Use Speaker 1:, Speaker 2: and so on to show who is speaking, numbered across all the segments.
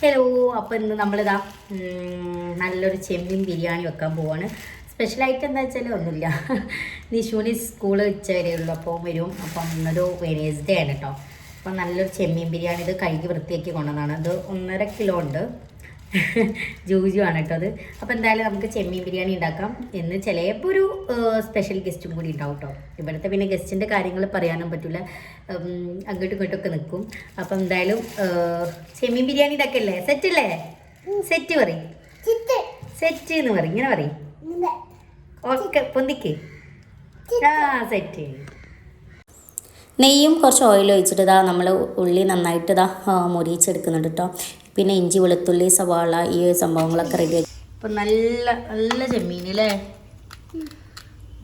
Speaker 1: Hello അപ്പോൾ ഇന്ന് നമ്മളിതാ നല്ലൊരു ചെമ്മീൻ ബിരിയാണി വെക്കാൻ പോവാണ്. സ്പെഷ്യലായിട്ട് എന്താ വെച്ചാൽ ഒന്നുമില്ല. നിഷുവിന് സ്കൂൾ ഉച്ച വരെ ഉള്ളൂ അപ്പോൾ വരും. അപ്പം ഇന്നൊരു വെനേസ്ഡേ ആണ് കേട്ടോ അപ്പം നല്ലൊരു ചെമ്മീൻ ബിരിയാണി ഇത് കഴുകി വൃത്തിയാക്കി കൊണ്ടതാണ് ഇത് ഒന്നര കിലോ ഉണ്ട്. ജൂജു ആണ് കേട്ടോ അത്. അപ്പോൾ എന്തായാലും നമുക്ക് ചെമ്മീൻ ബിരിയാണി ഉണ്ടാക്കാം. എന്ന് ചിലപ്പോൾ ഒരു സ്പെഷ്യൽ ഗസ്റ്റും കൂടി ഉണ്ടാവും കേട്ടോ. ഇവിടുത്തെ പിന്നെ ഗസ്റ്റിന്റെ കാര്യങ്ങൾ പറയാനും പറ്റില്ല അങ്ങോട്ടും ഇങ്ങോട്ടൊക്കെ നിൽക്കും അപ്പം എന്തായാലും ചെമ്മീൻ ബിരിയാണി ഉണ്ടാക്കല്ലേ സെറ്റ് അല്ലേ? സെറ്റ് പറയും. സെറ്റ് എന്ന് പറയും. ഇങ്ങനെ പറയും. ഓക്കെ പൊന്തിക്ക്. ആ സെറ്റ് നെയ്യും കുറച്ച് ഓയിൽ ഒഴിച്ചിട്ട് ഇതാ നമ്മൾ ഉള്ളി നന്നായിട്ട് ഇതാ മുരിച്ചെടുക്കുന്നുണ്ട് കേട്ടോ. പിന്നെ ഇഞ്ചി വെളുത്തുള്ളി സവാള ഈ സംഭവങ്ങളൊക്കെ റെഡി ആക്കി. ഇപ്പം നല്ല നല്ല ചെമ്മീൻ. അല്ലേ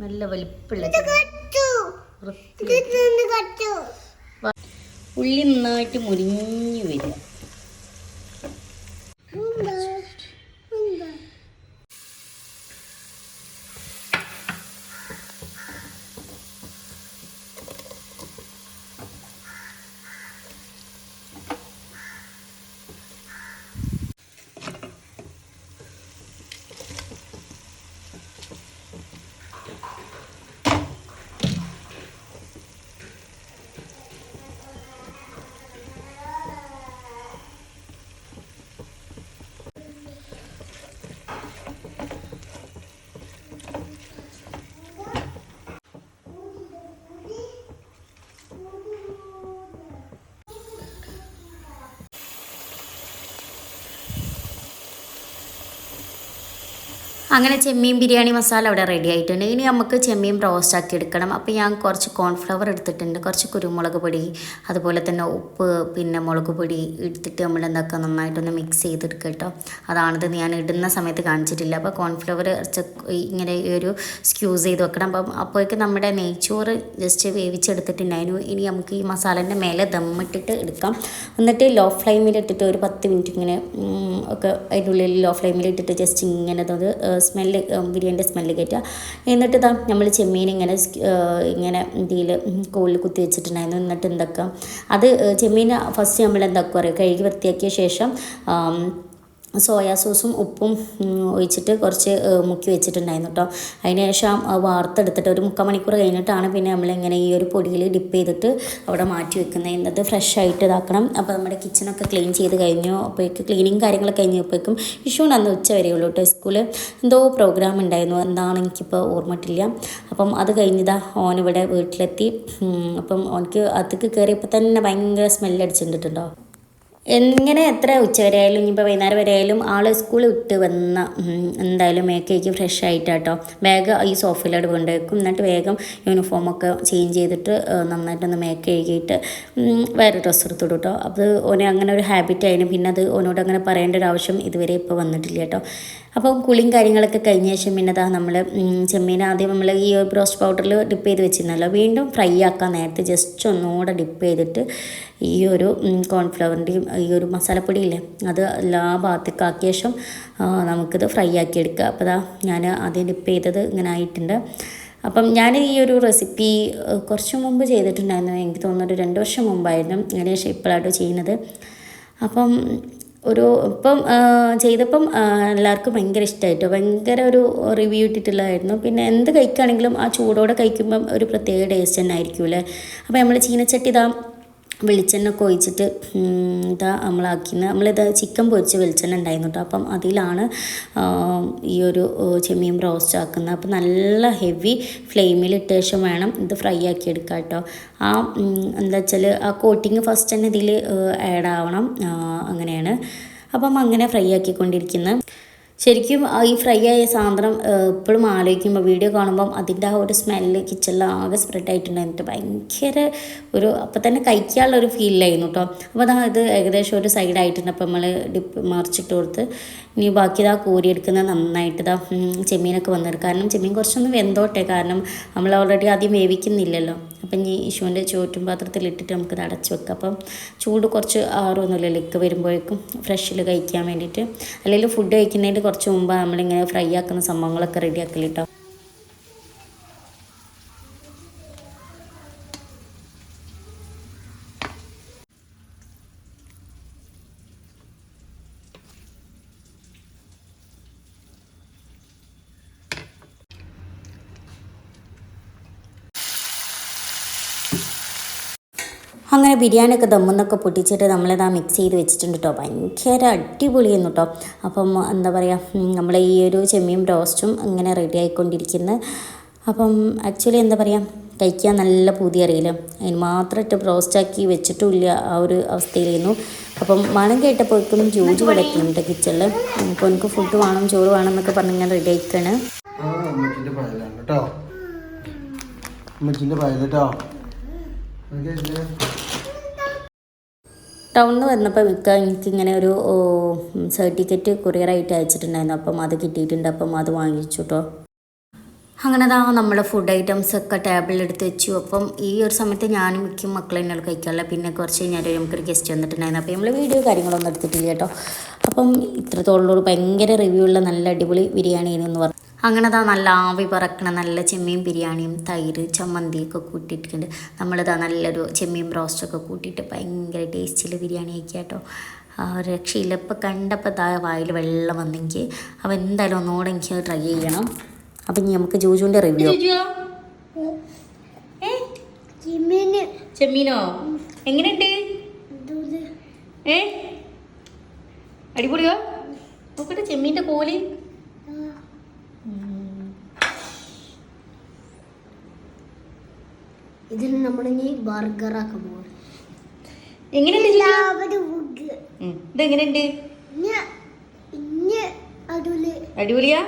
Speaker 1: നല്ല വലിപ്പമുള്ള വൃത്തി ഉള്ളി നന്നായിട്ട് മുരിഞ്ഞു വരിക അങ്ങനെ ചെമ്മീൻ ബിരിയാണി മസാല അവിടെ റെഡി ആയിട്ടുണ്ട്. ഇനി നമുക്ക് ചെമ്മീൻ റോസ്റ്റ് ആക്കി എടുക്കണം. അപ്പോൾ ഞാൻ കുറച്ച് കോൺഫ്ലവർ എടുത്തിട്ടുണ്ട്. കുറച്ച് കുരുമുളക് പൊടി അതുപോലെ തന്നെ ഉപ്പ് പിന്നെ മുളക് പൊടി എടുത്തിട്ട് നമ്മൾ എന്താക്കുക? നന്നായിട്ടൊന്ന് മിക്സ് ചെയ്തെടുക്കുക കേട്ടോ. അതാണിത് ഞാൻ ഇടുന്ന സമയത്ത് കാണിച്ചിട്ടില്ല. അപ്പോൾ കോൺഫ്ലവർ ഇങ്ങനെ ഒരു സ്ക്യൂസ് ചെയ്ത് വെക്കണം. അപ്പം അപ്പോഴേക്ക് നമ്മുടെ നെയ്ച്ചോറ് ജസ്റ്റ് വേവിച്ചെടുത്തിട്ടുണ്ടായിരുന്നു. ഇനി നമുക്ക് ഈ മസാലേന്റെ മേലെ ദമ്മിട്ടിട്ട് എടുക്കാം. എന്നിട്ട് ലോ ഫ്ലെയിമിൽ ഇട്ടിട്ട് ഒരു പത്ത് മിനിറ്റ് ഇങ്ങനെ ഒക്കെ അതിനുള്ളിൽ ലോ ഫ്ലെയിമിൽ ഇട്ടിട്ട് ജസ്റ്റ് ഇങ്ങനെ അത് സ്മെല്ല് ബിരിയാണിന്റെ സ്മെല്ല് കയറ്റുക എന്നിട്ട് ഇതാ നമ്മൾ ചെമ്മീൻ ഇങ്ങനെ ഇങ്ങനെ ഇതിൽ കോളിൽ കുത്തി വെച്ചിട്ടുണ്ടായിരുന്നു. എന്നിട്ട് എന്താക്കുക അത് ചെമ്മീൻ ഫസ്റ്റ് നമ്മൾ എന്താക്കുക കഴുകി വൃത്തിയാക്കിയ ശേഷം സോയാ സോസും ഉപ്പും ഒഴിച്ചിട്ട് കുറച്ച് മുക്കി വെച്ചിട്ടുണ്ടായിരുന്നു കേട്ടോ അതിന് ശേഷം വാർത്തെടുത്തിട്ട് ഒരു മുക്കാൽ മണിക്കൂർ കഴിഞ്ഞിട്ടാണ് പിന്നെ നമ്മളിങ്ങനെ ഈ ഒരു പൊടിയിൽ ഡിപ്പ് ചെയ്തിട്ട് അവിടെ മാറ്റി വെക്കുന്നത്. എന്നത് ഫ്രഷ് ആയിട്ട് ഇതാക്കണം. അപ്പോൾ നമ്മുടെ കിച്ചണൊക്കെ ക്ലീൻ ചെയ്ത് കഴിഞ്ഞു. അപ്പോഴേക്ക് ക്ലീനിങ് കാര്യങ്ങളൊക്കെ കഴിഞ്ഞപ്പോഴേക്കും വിഷുവിന് അന്ന് ഉച്ച വരെ ഉള്ളൂ കേട്ടോ സ്കൂളിൽ എന്തോ പ്രോഗ്രാം ഉണ്ടായിരുന്നു. എന്താണ് എനിക്കിപ്പോൾ ഓർമ്മയിട്ടില്ല. അപ്പം അത് കഴിഞ്ഞതാ ഓൻ ഇവിടെ വീട്ടിലെത്തി. അപ്പം ഓനക്ക് അതൊക്കെ കയറിയപ്പോൾ തന്നെ ഭയങ്കര സ്മെല്ലടിച്ചിട്ടുണ്ടോ എങ്ങനെ എത്ര ഉച്ചവരെ ആയാലും ഇനിയിപ്പോൾ വൈകുന്നേരം വരെ ആയാലും ആൾ സ്കൂളിൽ വിട്ട് വന്ന എന്തായാലും മേക്കേക്ക് ഫ്രഷ് ആയിട്ടാട്ടോ. ബാഗ് ഈ സോഫയിലോട്ട് കൊണ്ടുവയ്ക്കും. എന്നിട്ട് വേഗം യൂണിഫോമൊക്കെ ചേഞ്ച് ചെയ്തിട്ട് നന്നായിട്ടൊന്ന് മേക്ക് കഴുകിയിട്ട് വേറെ ഡ്രസ്സ് എടുത്തു കേട്ടോ അത് ഓനെ അങ്ങനെ ഒരു ഹാബിറ്റ് ആയിരുന്നു പിന്നെ അത് ഓനോട് അങ്ങനെ പറയേണ്ട ഒരു ആവശ്യം ഇതുവരെ ഇപ്പോൾ വന്നിട്ടില്ല കേട്ടോ അപ്പോൾ കുളിയും കാര്യങ്ങളൊക്കെ കഴിഞ്ഞ ശേഷം പിന്നെ അതാ നമ്മൾ ചെമ്മീൻ ആദ്യം നമ്മൾ ഈ ബ്രോസ്റ്റ് പൗഡറിൽ ഡിപ്പ് ചെയ്ത് വെച്ചിരുന്നല്ലോ. വീണ്ടും ഫ്രൈ ആക്കാൻ നേരത്തെ ജസ്റ്റ് ഒന്നുകൂടെ ഡിപ്പ് ചെയ്തിട്ട് ഈ ഒരു കോൺഫ്ലവറിന്റെയും ഈ ഒരു മസാലപ്പൊടിയില്ലേ അത് എല്ലാ ഭാഗത്തേക്ക് ആക്കിയ ശേഷം നമുക്കിത് ഫ്രൈ ആക്കി എടുക്കുക. അപ്പോൾ അതാ ഞാൻ ആദ്യം ഡിപ്പ് ചെയ്തത് ഇങ്ങനെ ആയിട്ടുണ്ട്. അപ്പം ഞാൻ ഈ ഒരു റെസിപ്പി കുറച്ച് മുമ്പ് ചെയ്തിട്ടുണ്ടായിരുന്നു. എനിക്ക് തോന്നുന്നു ഒരു രണ്ട് വർഷം മുമ്പായിരുന്നു. അതിന് ശേഷം ഇപ്പോഴാട്ടോ ചെയ്യുന്നത്. അപ്പം ഒരു ഇപ്പം ചെയ്തപ്പം എല്ലാവർക്കും ഭയങ്കര ഇഷ്ടമായിട്ടോ ഭയങ്കര ഒരു റിവ്യൂ ഇട്ടിട്ടുള്ളതായിരുന്നു. പിന്നെ എന്ത് കഴിക്കുകയാണെങ്കിലും ആ ചൂടോടെ കഴിക്കുമ്പം ഒരു പ്രത്യേക ടേസ്റ്റ് തന്നെ ആയിരിക്കും അല്ലേ അപ്പോൾ നമ്മൾ ചീനച്ചട്ടി ഇതാ വെളിച്ചെണ്ണ ഒക്കെ ഇതാ നമ്മളാക്കിയത് നമ്മളിത് ചിക്കൻ പൊരിച്ച് വെളിച്ചെണ്ണ ഉണ്ടായിരുന്നു കേട്ടോ അപ്പം അതിലാണ് ഈ ഒരു ചെമ്മീൻ റോസ്റ്റ് ആക്കുന്നത്. അപ്പം നല്ല ഹെവി ഫ്ലെയിമിൽ ഇട്ട ശേഷം വേണം ഇത് ഫ്രൈ ആക്കി എടുക്കുക കേട്ടോ ആ എന്താ വെച്ചാൽ ആ കോട്ടിങ് ഫസ്റ്റ് തന്നെ ഇതിൽ ആഡ് ആവണം. അങ്ങനെയാണ്. അപ്പം അങ്ങനെ ഫ്രൈ ആക്കിക്കൊണ്ടിരിക്കുന്നത് ശരിക്കും ഈ ഫ്രൈ ആയ സാന്ദ്രം എപ്പോഴും ആലോചിക്കുമ്പോൾ വീഡിയോ കാണുമ്പം അതിന്റെ ആ ഒരു സ്മെല്ല് കിച്ചണിൽ ആകെ സ്പ്രെഡ് ആയിട്ടുണ്ടായിട്ട് ഭയങ്കര ഒരു അപ്പം തന്നെ കഴിക്കാനുള്ള ഒരു ഫീലായിരുന്നു കേട്ടോ അപ്പോൾ അതാ ഇത് ഏകദേശം ഒരു സൈഡായിട്ടുണ്ട് അപ്പോൾ നമ്മൾ ഡിപ്പ് മറിച്ചിട്ട് കൊടുത്ത് ഇനി ബാക്കി ഇതാ കോരിയെടുക്കുന്നത് നന്നായിട്ട് ഇതാ ചെമ്മീനൊക്കെ വന്നത് കാരണം ചെമ്മീൻ കുറച്ചൊന്നും വെന്തോട്ടെ. കാരണം നമ്മൾ ഓൾറെഡി ആദ്യം വേവിക്കുന്നില്ലല്ലോ. അപ്പം ഇനി ഇശുവിന്റെ ചോറ്റും പാത്രത്തിൽ ഇട്ടിട്ട് നമുക്ക് അടച്ച് വെക്കാം. അപ്പം ചൂട് കുറച്ച് ആറൊന്നുമില്ല ലിക്ക് വരുമ്പോഴേക്കും ഫ്രഷിൽ കഴിക്കാൻ വേണ്ടിയിട്ട്. അല്ലെങ്കിൽ ഫുഡ് കഴിക്കുന്നതിന്റെ കുറച്ച് മുമ്പ് നമ്മളിങ്ങനെ ഫ്രൈ ആക്കുന്ന സംഭവങ്ങളൊക്കെ റെഡി അങ്ങനെ ബിരിയാണിയൊക്കെ ദമ്മെന്നൊക്കെ പൊട്ടിച്ചിട്ട് നമ്മളിതാ മിക്സ് ചെയ്ത് വെച്ചിട്ടുണ്ട് കേട്ടോ ഭയങ്കര അടിപൊളിയെന്നു കേട്ടോ അപ്പം എന്താ പറയുക നമ്മൾ ഈ ഒരു ചെമ്മീൻ റോസ്റ്റും ഇങ്ങനെ റെഡി ആയിക്കൊണ്ടിരിക്കുന്നു. അപ്പം ആക്ച്വലി എന്താ പറയുക കഴിക്കാൻ നല്ല പൂതി അറിയില്ല. അതിന് മാത്രമായിട്ട് റോസ്റ്റാക്കി വെച്ചിട്ടുമില്ല ആ ഒരു അവസ്ഥയിലായിരുന്നു. അപ്പം മണം കേട്ടപ്പോഴേക്കും ജോജി കിടക്കുന്നുണ്ട് കിച്ചണിൽ അപ്പോൾ എനിക്ക് ഫുഡ് വേണം ചോറ് വേണം എന്നൊക്കെ പറഞ്ഞ് ഞാൻ റെഡി ആയിക്കാണ്.
Speaker 2: കേട്ടോ അമ്മച്ചിന്റെ പായൽ കേട്ടോ ഓക്കെ
Speaker 1: ടൗണിൽ നിന്ന് വന്നപ്പോൾ എനിക്ക് ഇങ്ങനെ ഒരു സർട്ടിഫിക്കറ്റ് കൊറിയറായിട്ട് അയച്ചിട്ടുണ്ടായിരുന്നു. അപ്പം അത് കിട്ടിയിട്ടുണ്ട്. അപ്പം അത് വാങ്ങിച്ചു കേട്ടോ അങ്ങനെ ദാ നമ്മുടെ ഫുഡ് ഐറ്റംസ് ഒക്കെ ടേബിളിൽ എടുത്ത് വെച്ചു. അപ്പം ഈ ഒരു സമയത്ത് ഞാനും മിക്കും മക്കളും എന്നെ കഴിക്കാറില്ല. പിന്നെ കുറച്ച് കഴിഞ്ഞാൽ നമുക്കൊരു ഗസ്റ്റ് വന്നിട്ടുണ്ടായിരുന്നു. അപ്പോൾ നമ്മൾ വീഡിയോ കാര്യങ്ങളൊന്നും എടുത്തിട്ടില്ല കേട്ടോ. അപ്പം ഇത്രത്തോളം ഭയങ്കര റിവ്യൂ ഉള്ള നല്ല അടിപൊളി ബിരിയാണി എന്ന് പറഞ്ഞു. അങ്ങനെ ദാ നല്ല ആവി പറക്കണ നല്ല ചെമ്മീൻ ബിരിയാണിയും തൈര് ചമ്മന്തിയൊക്കെ കൂട്ടിയിട്ടുണ്ട് നമ്മളിതാ നല്ലൊരു ചെമ്മീൻ റോസ്റ്റൊക്കെ കൂട്ടിയിട്ട് ഭയങ്കര ടേസ്റ്റിൽ ബിരിയാണി ആക്കി കേട്ടോ. ആ ഒരു രക്ഷയില്ല. ഇപ്പം കണ്ടപ്പോൾ താ വായിൽ വെള്ളം വന്നെങ്കിൽ അപ്പോൾ എന്തായാലും ഒന്നുകൂടെ എനിക്ക് ട്രൈ ചെയ്യണം. അപ്പം ഇനി നമുക്ക് ജൂജുവിന്റെ റിവ്യൂ
Speaker 3: ചെമ്മീനോ. എങ്ങനെയുണ്ട്? ഏ? അടിപൊളിയോ. നോക്കട്ടെ ചെമ്മീന്റെ കോൽ.
Speaker 4: ഇതിന് ഇനി ബർഗർ ആക്കാൻ പോകും
Speaker 3: എങ്ങനെയുണ്ട് അടിപൊളിയാ?